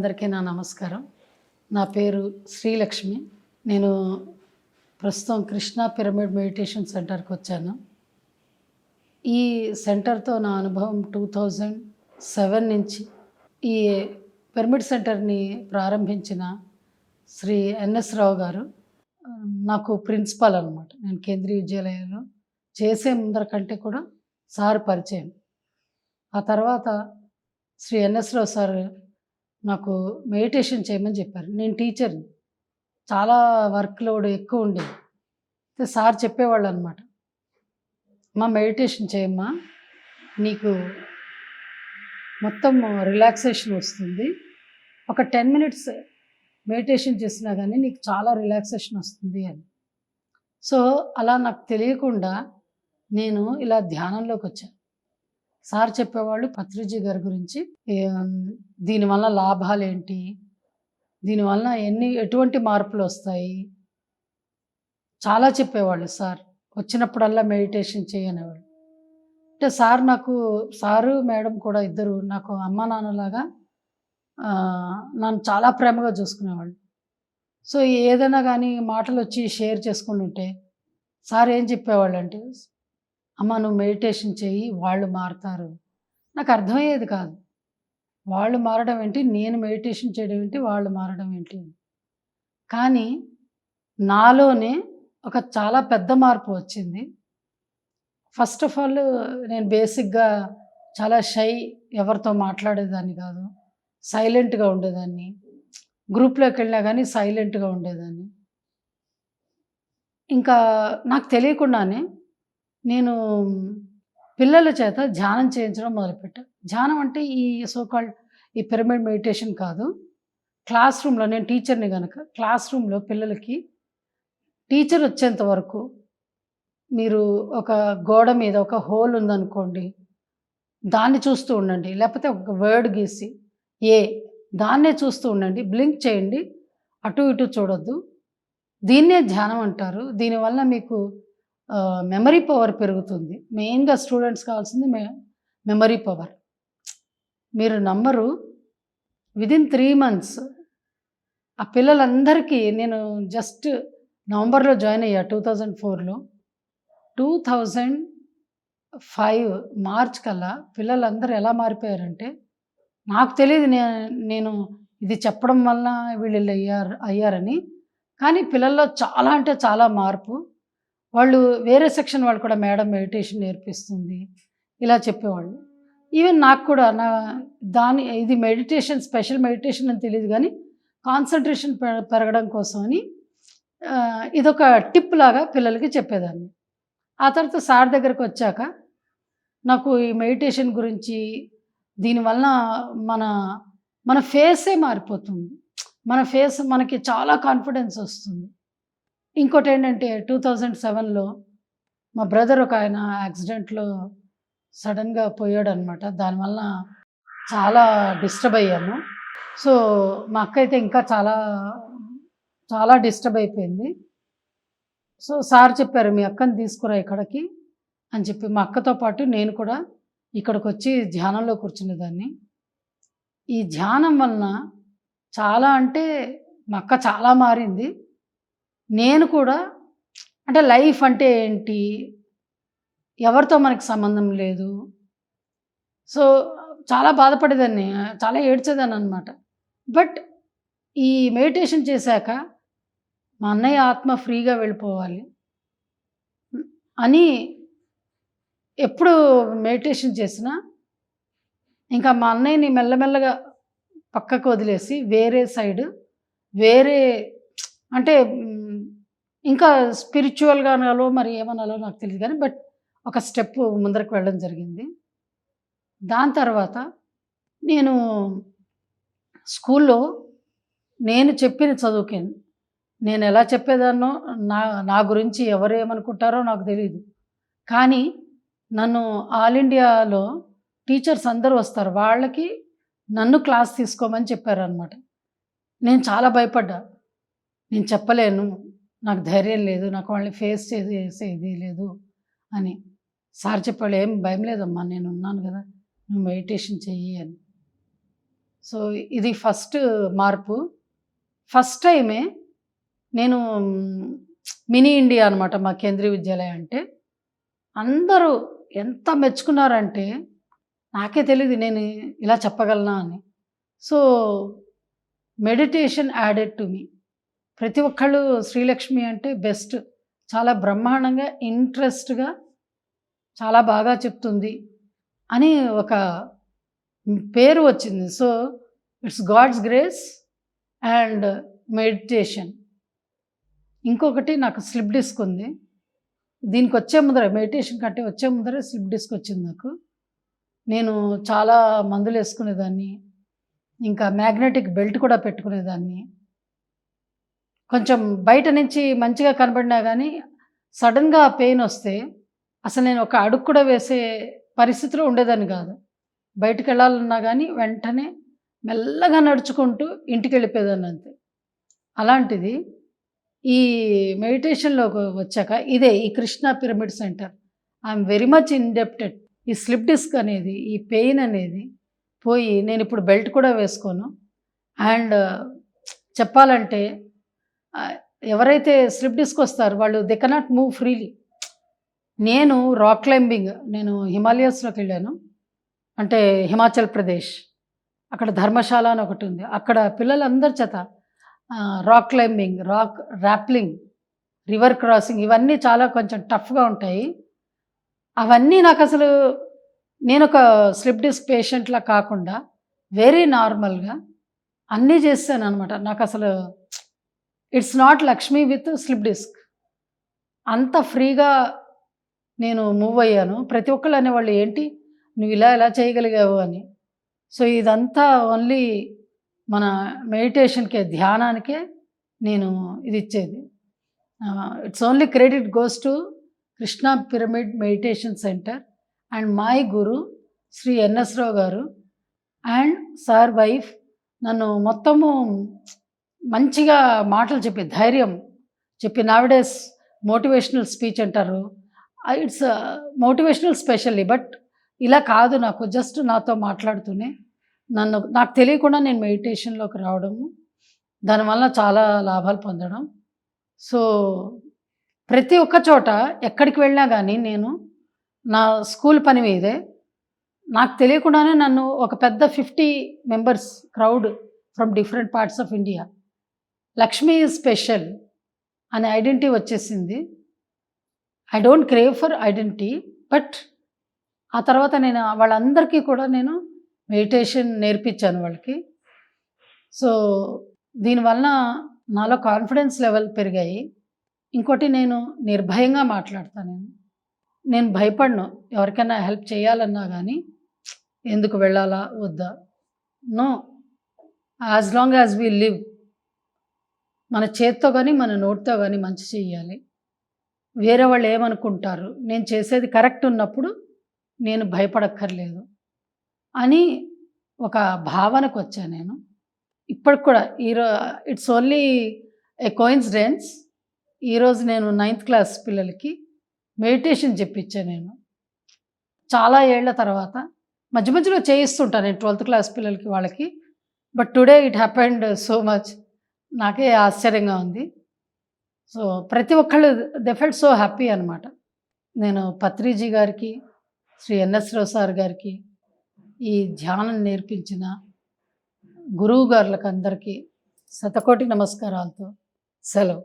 అందరికీ నా నమస్కారం. నా పేరు శ్రీలక్ష్మి. నేను ప్రస్తుతం కృష్ణా పిరమిడ్ మెడిటేషన్ సెంటర్కి వచ్చాను. ఈ సెంటర్తో నా అనుభవం టూ థౌజండ్ సెవెన్ నుంచి ఈ పిరమిడ్ సెంటర్ని ప్రారంభించిన శ్రీ ఎన్ఎస్ రావు గారు నాకు ప్రిన్సిపాల్ అనమాట నేను కేంద్రీయ విద్యాలయంలో చేసే ముందర కంటే కూడా సార్ పరిచయం. ఆ తర్వాత శ్రీ ఎన్ఎస్ రావు సార్ నాకు మెడిటేషన్ చేయమని చెప్పారు. నేను టీచర్ని చాలా వర్క్ లోడ్ ఎక్కువ ఉండేది అయితే సార్ చెప్పేవాళ్ళు అనమాట మా మెడిటేషన్ చేయమ్మా. నీకు మొత్తం రిలాక్సేషన్ వస్తుంది. ఒక టెన్ మినిట్స్ మెడిటేషన్ చేసినా కానీ నీకు చాలా రిలాక్సేషన్ వస్తుంది అని. సో అలా నాకు తెలియకుండా నేను ఇలా ధ్యానంలోకి వచ్చాను సార్ చెప్పేవాళ్ళు పత్రిజీ గారి గురించి దీనివల్ల లాభాలు ఏంటి దీనివల్ల ఎన్ని ఎటువంటి మార్పులు వస్తాయి? చాలా చెప్పేవాళ్ళు సార్. వచ్చినప్పుడల్లా మెడిటేషన్ చేయనేవాళ్ళు. అంటే సార్ నాకు సారు మేడం కూడా ఇద్దరు నాకు అమ్మ నాన్నలాగా నన్ను చాలా ప్రేమగా చూసుకునేవాళ్ళు. సో ఏదైనా కానీ మాటలు వచ్చి షేర్ చేసుకుంటుంటే సార్ ఏం చెప్పేవాళ్ళు అంటే అమ్మ నువ్వు మెడిటేషన్ చేయి వాళ్ళు మారుతారు. నాకు అర్థమయ్యేది కాదు. వాళ్ళు మారడం ఏంటి? నేను మెడిటేషన్ చేయడం ఏంటి? వాళ్ళు మారడం ఏంటి? కానీ నాలోనే ఒక చాలా పెద్ద మార్పు వచ్చింది. ఫస్ట్ ఆఫ్ ఆల్ నేను బేసిక్గా చాలా షై ఎవరితో మాట్లాడేదాన్ని కాదు. సైలెంట్గా ఉండేదాన్ని. గ్రూప్లోకి వెళ్ళినా కానీ సైలెంట్గా ఉండేదాన్ని. ఇంకా నాకు తెలియకుండానే నేను పిల్లల చేత ధ్యానం చేయించడం మొదలుపెట్టా. ధ్యానం అంటే ఈ సోకాల్డ్ ఈ పిరమిడ్ మెడిటేషన్ కాదు. క్లాస్ రూమ్లో నేను టీచర్ని కనుక క్లాస్ రూమ్లో పిల్లలకి టీచర్ వచ్చేంత వరకు మీరు ఒక గోడ మీద ఒక హోల్ ఉందనుకోండి దాన్ని చూస్తూ ఉండండి. లేకపోతే ఒక వర్డ్ గీసి ఏ దాన్నే చూస్తూ ఉండండి. బ్లింక్ చేయండి. అటు ఇటు చూడొద్దు. దీన్నే ధ్యానం అంటారు. దీనివల్ల మీకు మెమరీ పవర్ పెరుగుతుంది. మెయిన్గా స్టూడెంట్స్ కావాల్సింది మె మెమరీ పవర్ మీరు నంబరు విదిన్ త్రీ మంత్స్ ఆ పిల్లలందరికీ నేను జస్ట్ నవంబర్లో జాయిన్ అయ్యా టూ థౌజండ్ ఫోర్లో టూ థౌజండ్ ఫైవ్ మార్చ్ కల్లా పిల్లలందరూ ఎలా మారిపోయారంటే నాకు తెలియదు నేను నేను ఇది చెప్పడం వల్ల వీళ్ళు అయ్యారు అయ్యారని. కానీ పిల్లల్లో చాలా అంటే చాలా మార్పు. వాళ్ళు వేరే సెక్షన్ వాళ్ళు కూడా మేడం మెడిటేషన్ నేర్పిస్తుంది ఇలా చెప్పేవాళ్ళు. ఈవెన్ నాకు కూడా నా దాని ఇది మెడిటేషన్ స్పెషల్ మెడిటేషన్ అని తెలియదు కానీ కాన్సన్ట్రేషన్ పె- పెరగడం కోసమని అని ఇదొక టిప్ లాగా పిల్లలకి చెప్పేదాన్ని. ఆ తర్వాత సార్ దగ్గరకు వచ్చాక నాకు ఈ మెడిటేషన్ గురించి దీనివల్ల మన మన ఫేసే మారిపోతుంది. మన ఫేస్ మనకి చాలా కాన్ఫిడెన్స్ వస్తుంది. ఇంకోటి ఏంటంటే టూ థౌజండ్ సెవెన్లో మా బ్రదర్ ఒక ఆయన యాక్సిడెంట్లో సడన్గా పోయాడు అనమాట దానివల్ల చాలా డిస్టర్బ్ అయ్యాము. సో మా అక్క అయితే ఇంకా చాలా చాలా డిస్టర్బ్ అయిపోయింది. సో సార్ చెప్పారు మీ అక్కని తీసుకురా ఇక్కడికి అని చెప్పి. మా అక్కతో పాటు నేను కూడా ఇక్కడికి వచ్చి ధ్యానంలో కూర్చునేదాన్ని. ఈ ధ్యానం వలన చాలా అంటే మా అక్క చాలా మారింది. నేను కూడా అంటే లైఫ్ అంటే ఏంటి? ఎవరితో మనకి సంబంధం లేదు. సో చాలా బాధపడేదాన్ని చాలా ఏడ్చేదాన్ని అనమాట బట్ ఈ మెడిటేషన్ చేశాక మా అన్నయ్య ఆత్మ ఫ్రీగా వెళ్ళిపోవాలి అని ఎప్పుడు మెడిటేషన్ చేసినా ఇంకా మా అన్నయ్యని మెల్లమెల్లగా పక్కకు వదిలేసి వేరే సైడ్ వేరే అంటే ఇంకా స్పిరిచువల్గా అనాలో మరి ఏమనాలో నాకు తెలియదు కానీ బట్ ఒక స్టెప్ ముందరకు వెళ్ళడం జరిగింది. దాని తర్వాత నేను స్కూల్లో నేను చెప్పిన చదువుకి నేను ఎలా చెప్పేదాన్నో నా నా గురించి ఎవరు ఏమనుకుంటారో నాకు తెలియదు కానీ నన్ను ఆల్ ఇండియాలో టీచర్స్ అందరూ వస్తారు. వాళ్ళకి నన్ను క్లాస్ తీసుకోమని చెప్పారనమాట నేను చాలా భయపడ్డా. నేను చెప్పలేను. నాకు ధైర్యం లేదు నాకు వాళ్ళని ఫేస్ చేసే ఇది లేదు అని. సార్ చెప్పాడు ఏం భయం లేదమ్మా నేను ఉన్నాను కదా నువ్వు మెడిటేషన్ చెయ్యి అని. సో ఇది ఫస్ట్ మార్పు. ఫస్ట్ టైమే నేను మినీ ఇండియా అనమాట మా కేంద్రీయ విద్యాలయం అంటే. అందరూ ఎంత మెచ్చుకున్నారంటే నాకే తెలియదు నేను ఇలా చెప్పగలనా అని. So meditation added to me ప్రతి ఒక్కళ్ళు శ్రీలక్ష్మి అంటే బెస్ట్. చాలా బ్రహ్మాండంగా ఇంట్రెస్ట్గా చాలా బాగా చెప్తుంది అని ఒక పేరు వచ్చింది. So it's God's grace and meditation. ఇంకొకటి నాకు స్లిప్ డిస్క్ ఉంది. దీనికి వచ్చే ముందర మెడిటేషన్ కంటే వచ్చే ముందరే స్లిప్ డిస్క్ వచ్చింది నాకు. నేను చాలా మందులు వేసుకునేదాన్ని ఇంకా మ్యాగ్నెటిక్ బెల్ట్ కూడా పెట్టుకునేదాన్ని. కొంచెం బయట నుంచి మంచిగా కనబడినా కానీ సడన్గా పెయిన్ వస్తే అసలు నేను ఒక అడుగు కూడా వేసే పరిస్థితిలో ఉండేదాన్ని కాదు. బయటకు వెళ్ళాలన్నా కానీ వెంటనే మెల్లగా నడుచుకుంటూ ఇంటికి వెళ్ళిపోయేదాన్ని అంతే. అలాంటిది ఈ మెడిటేషన్లోకి వచ్చాక ఇదే ఈ Krishna pyramid centre. I'm very much indebted ఈ స్లిప్ డిస్క్ అనేది ఈ పెయిన్ అనేది పోయి నేను ఇప్పుడు బెల్ట్ కూడా వేసుకోను. అండ్ చెప్పాలంటే ఎవరైతే స్లిప్ డిస్క్ వస్తారు వాళ్ళు దే కెనాట్ మూవ్ ఫ్రీలీ నేను రాక్ క్లైంబింగ్ నేను హిమాలయస్లోకి వెళ్ళాను. అంటే హిమాచల్ ప్రదేశ్ అక్కడ ధర్మశాల అని ఒకటి ఉంది. అక్కడ పిల్లలందరి చేత rock climbing rock rappelling river crossing ఇవన్నీ చాలా కొంచెం టఫ్గా ఉంటాయి. అవన్నీ నాకు అసలు నేను ఒక స్లిప్ డిస్క్ పేషెంట్లా కాకుండా వెరీ నార్మల్గా అన్నీ చేస్తాను అనమాట నాకు అసలు it's not Lakshmi with slip disc. అంత ఫ్రీగా నేను మూవ్ అయ్యాను. ప్రతి ఒక్కళ్ళు అనేవాళ్ళు ఏంటి? నువ్వు ఇలా ఎలా చేయగలిగావు అని. సో ఇదంతా ఓన్లీ మన మెడిటేషన్కే ధ్యానానికే నేను ఇది ఇచ్చేది. It's only credit goes to Krishna pyramid meditation centre and my guru Shri NS Rao garu. And sir wife నన్ను మొత్తము మంచిగా మాటలు చెప్పి ధైర్యం చెప్పి నావిడేస్ మోటివేషనల్ స్పీచ్ అంటారు. ఇట్స్ మోటివేషనల్ స్పెషల్లీ బట్ ఇలా కాదు నాకు. జస్ట్ నాతో మాట్లాడుతూనే నన్ను నాకు తెలియకుండా నేను మెడిటేషన్లోకి రావడము దానివల్ల చాలా లాభాలు పొందడం. సో ప్రతి ఒక్క చోట ఎక్కడికి వెళ్ళినా కానీ నేను నా స్కూల్ పని మీదే నాకు తెలియకుండానే నన్ను ఒక పెద్ద fifty members crowd from different parts of India Lakshmi is special అనే ఐడెంటిటీ వచ్చేసింది. I don't crave for identity but ఆ తర్వాత నేను వాళ్ళందరికీ కూడా నేను మెడిటేషన్ నేర్పించాను వాళ్ళకి. సో దీనివల్ల నాలో కాన్ఫిడెన్స్ లెవెల్ పెరిగాయి. ఇంకోటి నేను నిర్భయంగా మాట్లాడతాను నేను. నేను భయపడను ఎవరికైనా హెల్ప్ చేయాలన్నా కానీ ఎందుకు వెళ్ళాలా వద్దా? No. As long as we live మన చేత్తో కానీ మన నోటితో కానీ మంచి చేయాలి వేరే వాళ్ళు ఏమనుకుంటారు? నేను చేసేది కరెక్ట్ ఉన్నప్పుడు నేను భయపడక్కర్లేదు అని ఒక భావనకు వచ్చాను నేను. ఇప్పటికి కూడా ఈరో ఇట్స్ ఓన్లీ ఏ కోయిన్సిడెన్స్. ఈరోజు నేను నైన్త్ క్లాస్ పిల్లలకి మెడిటేషన్ చెప్పించాను నేను. చాలా ఏళ్ళ తర్వాత మధ్య మధ్యలో చేయిస్తుంటాను నేను ట్వెల్త్ క్లాస్ పిల్లలకి వాళ్ళకి. But today it happened so much. నాకే ఆశ్చర్యంగా ఉంది. సో ప్రతి ఒక్కళ్ళు దే ఫెల్ట్ సో హ్యాపీ అనమాట నేను పత్రిజీ గారికి శ్రీ ఎన్ఎస్ రావు సార్ గారికి ఈ ధ్యానం నేర్పించిన గురువు గారులకు అందరికీ శతకోటి నమస్కారాలతో సెలవు.